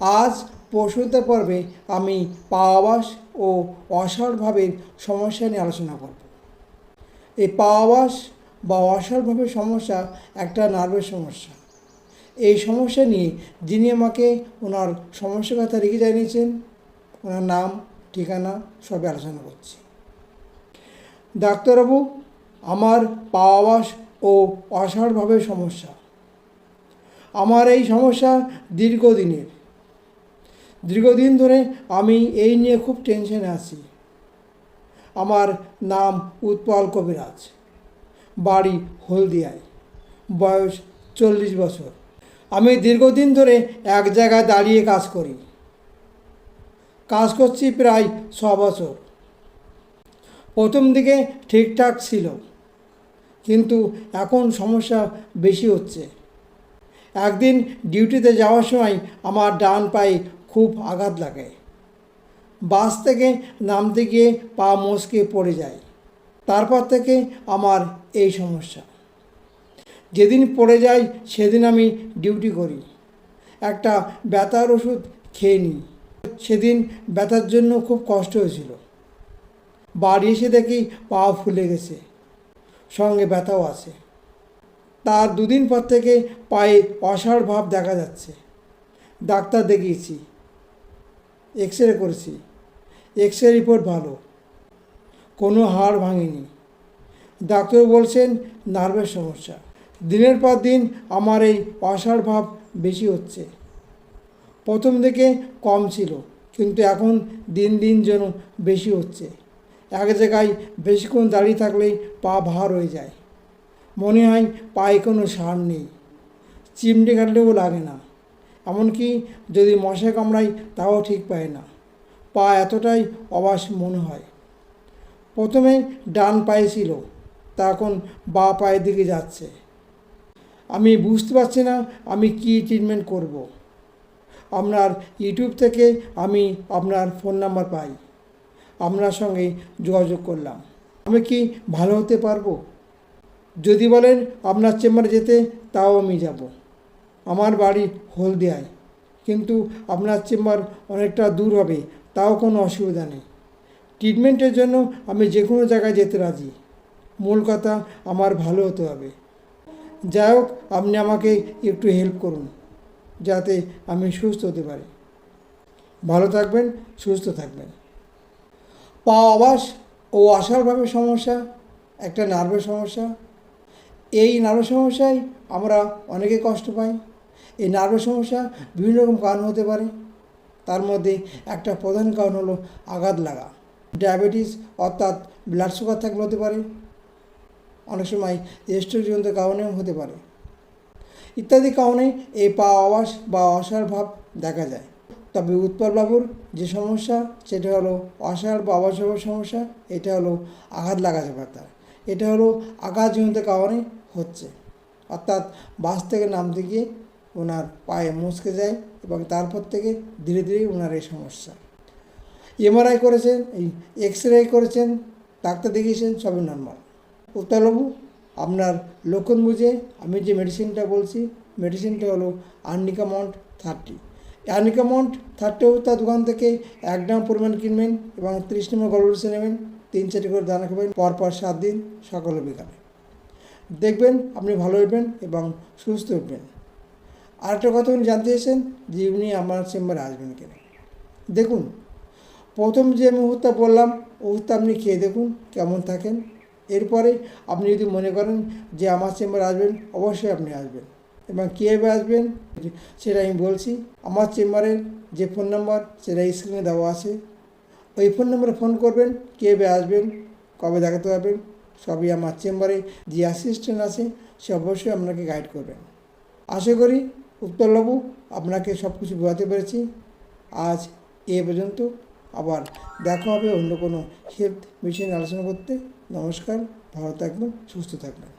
আজ পশুতে পর্বে আমি পাওয়াবাস ও অসাড়ভাবের সমস্যা নিয়ে আলোচনা করব। এই পাওয়াবাস বা অসাড়ভাবের সমস্যা একটা নার্ভের সমস্যা। এই সমস্যা নিয়ে যিনি আমাকে ওনার সমস্যার কথা লিখে জানিয়েছেন, ওনার নাম, ঠিকানা সবই আলোচনা করছি। ডাক্তারবাবু, আমার পাওয়াবাস ও অসাড়ভাবের সমস্যা। আমার এই সমস্যা দীর্ঘদিনের। দীর্ঘদিন ধরে আমি এই নিয়ে খুব টেনশনে আছি। আমার নাম উৎপল কবিরাজ। বাড়ি হলদিয়ায়। বয়স চল্লিশ বছর। আমি দীর্ঘদিন ধরে এক জায়গায় দাঁড়িয়ে কাজ করি। কাজ করছি প্রায় ছ বছর। প্রথম দিকে ঠিকঠাক ছিল। কিন্তু এখন সমস্যা বেশি হচ্ছে। একদিন ডিউটিতে যাওয়ার সময় আমার ডান পায়ে খুব আঘাত লাগে বাস থেকে নামতে গিয়ে পা মচকে পড়ে যায়। তারপর থেকে আমার এই সমস্যা। যেদিন পড়ে যাই সেদিন আমি ডিউটি করি। একটা ব্যথার ওষুধ খেয়ে নিই। সেদিন ব্যথার জন্য খুব কষ্ট হয়েছিল। বাড়ি এসে দেখি পা ফুলে গেছে। সঙ্গে ব্যথাও আছে। তার দুদিন পর থেকে পায়ে অসাড় ভাব দেখা যাচ্ছে। ডাক্তার দেখিয়েছি। এক্স রে করেছি। এক্স রে রিপোর্ট ভালো। কোনো হাড় ভাঙেনি। ডাক্তার বলছেন নার্ভের সমস্যা। দিনের পর দিন আমার এই অসাড় ভাব বেশি হচ্ছে। প্রথম দিকে কম ছিল, কিন্তু এখন দিন দিন যেন বেশি হচ্ছে। এক জায়গায় বেশিক্ষণ দাঁড়িয়ে থাকলেই পা ভার হয়ে যায়। মনে হয় পায়ে কোনো সার নেই। চিমটে কাটলেও লাগে না। এমনকি যদি মশা কামড়ায় তাও ঠিক পায় না। পা এতটাই অবাস মনে হয়। প্রথমে ডান পায়ে ছিল তা এখন বা পায়ের দিকে যাচ্ছে। আমি বুঝতে পারছি না আমি কি ট্রিটমেন্ট করব। আপনার ইউটিউব থেকে আমি আপনার ফোন নাম্বার পাই। আপনার সঙ্গে যোগাযোগ করলাম। আমি কি ভালো হতে পারব? যদি বলেন আপনার চেম্বারে যেতে, তাও আমি যাব। আমার বাড়ি হলদিয়ায়। কিন্তু আপনার চেম্বার অনেকটা দূর হবে, তাও কোনো অসুবিধা নেই। ট্রিটমেন্টের জন্য আমি যে কোনো জায়গায় যেতে রাজি। মূল কথা, আমার ভালো হতে হবে। যাই হোক, আপনি আমাকে একটু হেল্প করুন, যাতে আমি সুস্থ হতে পারি। ভালো থাকবেন, সুস্থ থাকবেন। পা আবাস ও আসারভাবে সমস্যা, একটা নার্ভের সমস্যা। এই নার্ভের সমস্যায় আমরা অনেকে কষ্ট পাই। এই নার্ভের সমস্যা বিভিন্ন রকম কারণ হতে পারে। তার মধ্যে একটা প্রধান কারণ হলো আঘাত লাগা। ডায়াবেটিস অর্থাৎ ব্লাড সুগার থাকলে হতে পারে। অনেক সময় এস্ট্রোজনিত কারণেও হতে পারে। ইত্যাদি কারণে এই পা আবাস বা অসার ভাব দেখা যায়। তবে উৎপলবাবুর যে সমস্যা, সেটা হলো অসার বা আবাসভাবের সমস্যা, এটা হলো আঘাত লাগা ব্যাপারটা এটা হলো আঘাতজনিত কারণে হচ্ছে। অর্থাৎ বাস থেকে নামতে গিয়ে ওনার পায়ে মুচকে যায় এবং তারপর থেকে ধীরে ধীরে ওনার এই সমস্যা। এমআরআই করেছেন, এই এক্স রে করেছেন, ডাক্তার দেখিয়েছেন, সবই নর্মাল উত্তালবাবু আপনার লক্ষণ বুঝে আমি যে মেডিসিনটা বলছি মেডিসিনটা হলো আর্নিকামন্ট থার্টি আর্নিকামন্ট থার্টি তার দোকান থেকে এক গ্রাম পরিমাণ কিনবেন এবং ত্রিশ নম্বর গল্পসে নেবেন, তিন চারটি করে দানা খাবেন পরপর সাত দিন সকাল বিকালে। দেখবেন আপনি ভালো হইবেন এবং সুস্থ উঠবেন আরেকটা কথা উনি জানতে চেয়েছেন যে উনি আমার চেম্বারে আসবেন কিনা। দেখুন, প্রথম যে আমি মুহূর্তে বললাম ওষুধটা আপনি খেয়ে দেখুন, কেমন থাকেন। এরপরে আপনি যদি মনে করেন যে আমার চেম্বারে আসবেন, অবশ্যই আপনি আসবেন। এবং কীভাবে আসবেন, সেটা আমি বলছি। আমার চেম্বারের যে ফোন নাম্বার, সেটা স্ক্রিনে দেওয়া আছে। ওই ফোন নম্বরে ফোন করবেন, কীভাবে আসবেন, কবে দেখাতে পারবেন সবই আমার চেম্বারে যে অ্যাসিস্ট্যান্ট আছে, সে অবশ্যই আপনাকে গাইড করবেন। আশা করি উত্তরবাবু আপনাকে সব কিছু বোঝাতে পেরেছি। আজ এ পর্যন্ত। আবার দেখা হবে অন্য কোনো হেলথ বিষয় আলোচনা করতে। নমস্কার, ভালো থাকবেন, সুস্থ থাকবেন।